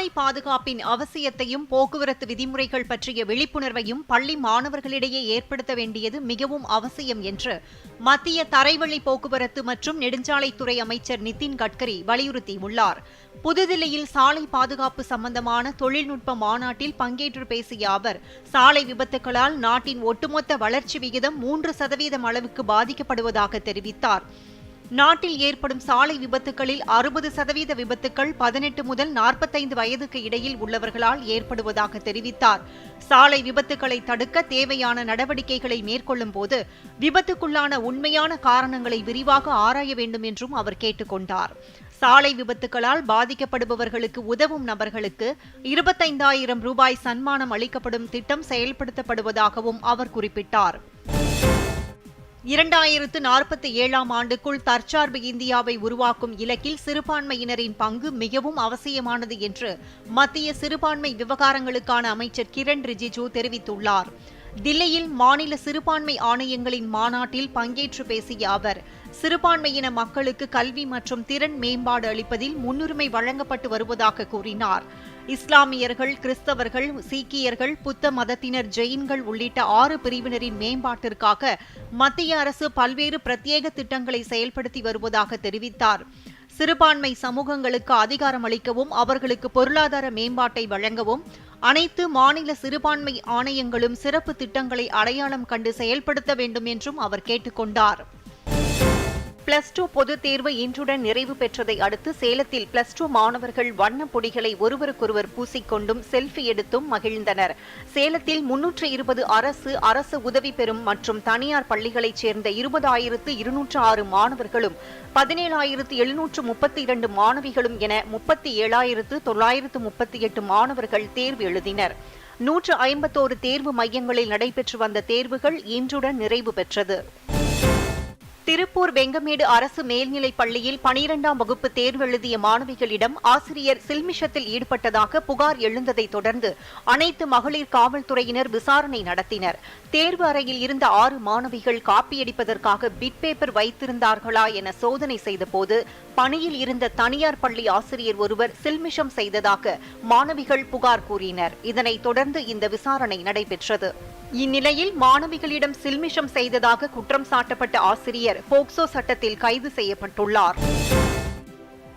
சாலை பாதுகாப்பின் அவசியத்தையும் போக்குவரத்து விதிமுறைகள் பற்றிய விழிப்புணர்வையும் பள்ளி மாணவர்களிடையே ஏற்படுத்த வேண்டியது மிகவும் அவசியம் என்று மத்திய தரைவழி போக்குவரத்து மற்றும் நெடுஞ்சாலைத்துறை அமைச்சர் நிதின் கட்கரி வலியுறுத்தியுள்ளார். புதுதில்லியில் சாலை பாதுகாப்பு சம்பந்தமான தொழில்நுட்ப மாநாட்டில் பங்கேற்று பேசிய அவர் சாலை விபத்துகளால் நாட்டின் ஒட்டுமொத்த வளர்ச்சி விகிதம் மூன்று சதவீதம் அளவுக்கு பாதிக்கப்படுவதாக தெரிவித்தார். நாட்டில் ஏற்படும் சாலை விபத்துகளில் அறுபது சதவீத விபத்துக்கள் பதினெட்டு முதல் நாற்பத்தைந்து வயதுக்கு இடையில் உள்ளவர்களால் ஏற்படுவதாக தெரிவித்தார். சாலை விபத்துக்களை தடுக்க தேவையான நடவடிக்கைகளை மேற்கொள்ளும் போது விபத்துக்குள்ளான உண்மையான காரணங்களை விரிவாக ஆராய வேண்டும் என்றும் அவர் கேட்டுக்கொண்டார் சாலை விபத்துகளால் பாதிக்கப்படுபவர்களுக்கு உதவும் நபர்களுக்கு இருபத்தைந்தாயிரம் ரூபாய் சன்மானம் அளிக்கப்படும் திட்டம் செயல்படுத்தப்படுவதாகவும் அவர் குறிப்பிட்டார். இரண்டாயிரத்து நாற்பத்தி ஏழாம் ஆண்டுக்குள் தற்சார்பு இந்தியாவை உருவாக்கும் இலக்கில் சிறுபான்மையினரின் பங்கு மிகவும் அவசியமானது என்று மத்திய சிறுபான்மை விவகாரங்களுக்கான அமைச்சர் கிரண் ரிஜிஜூ தெரிவித்துள்ளார். தில்லியில் மாநில சிறுபான்மை ஆணையங்களின் மாநாட்டில் பங்கேற்று பேசிய அவர் சிறுபான்மையின மக்களுக்கு கல்வி மற்றும் திறன் மேம்பாடு அளிப்பதில் முன்னுரிமை வழங்கப்பட்டு வருவதாக கூறினார். இஸ்லாமியர்கள் கிறிஸ்தவர்கள் சீக்கியர்கள் புத்த மதத்தினர் ஜெயின்கள் உள்ளிட்ட ஆறு பிரிவினரின் மேம்பாட்டிற்காக மத்திய அரசு பல்வேறு பிரத்யேக திட்டங்களை செயல்படுத்தி வருவதாக தெரிவித்தார். சிறுபான்மை சமூகங்களுக்கு அதிகாரம் அளிக்கவும் அவர்களுக்கு பொருளாதார மேம்பாட்டை வழங்கவும் அனைத்து மாநில சிறுபான்மை ஆணையங்களும் சிறப்பு திட்டங்களை அடையாளம் கண்டு செயல்படுத்த வேண்டும் என்றும் அவர் கேட்டுக்கொண்டார். பிளஸ் டூ பொதுத் தேர்வு இன்றுடன் நிறைவு பெற்றதை அடுத்து சேலத்தில் பிளஸ் டூ மாணவர்கள் வண்ணப் பொடிகளை ஒருவருக்கொருவர் பூசிக்கொண்டும் செல்ஃபி எடுத்தும் மகிழ்ந்தனர். சேலத்தில் முன்னூற்று இருபது அரசு அரசு உதவி பெறும் மற்றும் தனியார் பள்ளிகளைச் சேர்ந்த இருபதாயிரத்து இருநூற்று ஆறு மாணவர்களும் பதினேழாயிரத்து எழுநூற்று முப்பத்தி இரண்டு மாணவிகளும் என முப்பத்தி ஏழாயிரத்து தொள்ளாயிரத்து முப்பத்தி எட்டு மாணவர்கள் தேர்வு எழுதினர். நூற்று ஐம்பத்தோரு தேர்வு மையங்களில் நடைபெற்று வந்த தேர்வுகள் இன்றுடன் நிறைவு பெற்றது. திருப்பூர் வெங்கமேடு அரசு மேல்நிலைப் பள்ளியில் பனிரெண்டாம் வகுப்பு தேர்வு எழுதிய மாணவிகளிடம் ஆசிரியர் சில்மிஷத்தில் ஈடுபட்டதாக புகார் எழுந்ததை தொடர்ந்து அனைத்து மகளிர் காவல்துறையினர் விசாரணை நடத்தினர். தேர்வு அறையில் இருந்த ஆறு மாணவிகள் காப்பியடிப்பதற்காக பிட் பேப்பர் வைத்திருந்தார்களா என சோதனை செய்தபோது பணியில் இருந்த தனியார் பள்ளி ஆசிரியர் ஒருவர் சில்மிஷம் செய்ததாக மாணவிகள் புகார் கூறினர். இதனைத் தொடர்ந்து இந்த விசாரணை நடைபெற்றது. இந்நிலையில் மாணவிகளிடம் சில்மிஷம் செய்ததாக குற்றம் சாட்டப்பட்ட ஆசிரியர் போக்சோ சட்டத்தில் கைது செய்யப்பட்டுள்ளார்.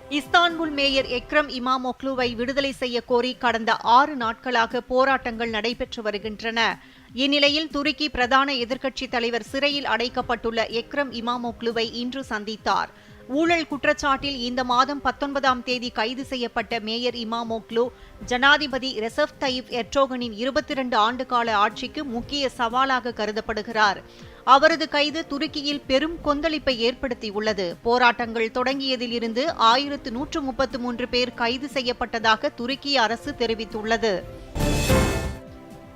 இஸ்தான்புல் மேயர் எக்ரம் இமாமோக்லுவை விடுதலை செய்ய கோரி கடந்த ஆறு நாட்களாக போராட்டங்கள் நடைபெற்று வருகின்றன. இந்நிலையில் துருக்கி பிரதான எதிர்க்கட்சித் தலைவர் சிறையில் அடைக்கப்பட்டுள்ள எக்ரம் இமாமோக்லுவை இன்று சந்தித்தார். ஊழல் குற்றச்சாட்டில் இந்த மாதம் பத்தொன்பதாம் தேதி கைது செய்யப்பட்ட மேயர் இமாமோக்லு ஜனாதிபதி ரெசப் தயிப் எர்டோகனின் இருபத்தி இரண்டு ஆண்டுகால ஆட்சிக்கு முக்கிய சவாலாக கருதப்படுகிறார். அவரது கைது துருக்கியில் பெரும் கொந்தளிப்பை ஏற்படுத்தியுள்ளது. போராட்டங்கள் தொடங்கியதில் இருந்து ஆயிரத்து நூற்று முப்பத்து மூன்று பேர் கைது செய்யப்பட்டதாக துருக்கி அரசு தெரிவித்துள்ளது.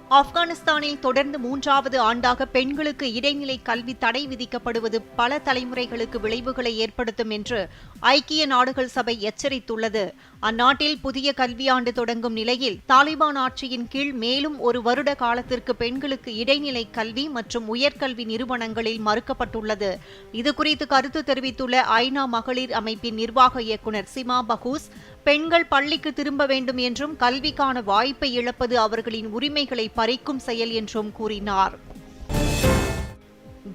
ஆப்கானிஸ்தானில் தொடர்ந்து மூன்றாவது ஆண்டாக பெண்களுக்கு இடைநிலை கல்வி தடை விதிக்கப்படுவது பல தலைமுறைகளுக்கு விளைவுகளை ஏற்படுத்தும் என்று ஐக்கிய நாடுகள் சபை எச்சரித்துள்ளது. அந்நாட்டில் புதிய கல்வியாண்டு தொடங்கும் நிலையில் தாலிபான் ஆட்சியின் கீழ் மேலும் ஒரு வருட காலத்திற்கு பெண்களுக்கு இடைநிலை கல்வி மற்றும் உயர்கல்வி நிறுவனங்களில் மறுக்கப்பட்டுள்ளது. இதுகுறித்து கருத்து தெரிவித்துள்ள ஐநா மகளிர் அமைப்பின் நிர்வாக இயக்குநர் சிமா பகூஸ் பெண்கள் பள்ளிக்கு திரும்ப வேண்டும் என்றும் கல்விக்கான வாய்ப்பை இழப்பது அவர்களின் உரிமைகளை பறிக்கும் செயல் என்றும் கூறினார்.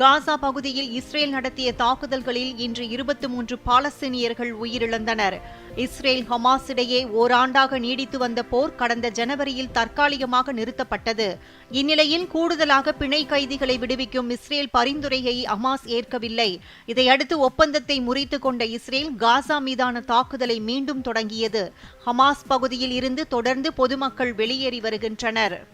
காசா பகுதியில் இஸ்ரேல் நடத்திய தாக்குதல்களில் இன்று இருபத்தி மூன்று பாலஸ்தீனியர்கள் உயிரிழந்தனர். இஸ்ரேல் ஹமாஸ் இடையே ஓராண்டாக நீடித்து வந்த போர் கடந்த ஜனவரியில் தற்காலிகமாக நிறுத்தப்பட்டது. இந்நிலையில் கூடுதலாக பிணை கைதிகளை விடுவிக்கும் இஸ்ரேல் பரிந்துரையை ஹமாஸ் ஏற்கவில்லை. இதையடுத்து ஒப்பந்தத்தை முறித்துக் கொண்ட இஸ்ரேல் காசா மீதான தாக்குதலை மீண்டும் தொடங்கியது. ஹமாஸ் பகுதியில் இருந்து தொடர்ந்து பொதுமக்கள் வெளியேறி வருகின்றனர்.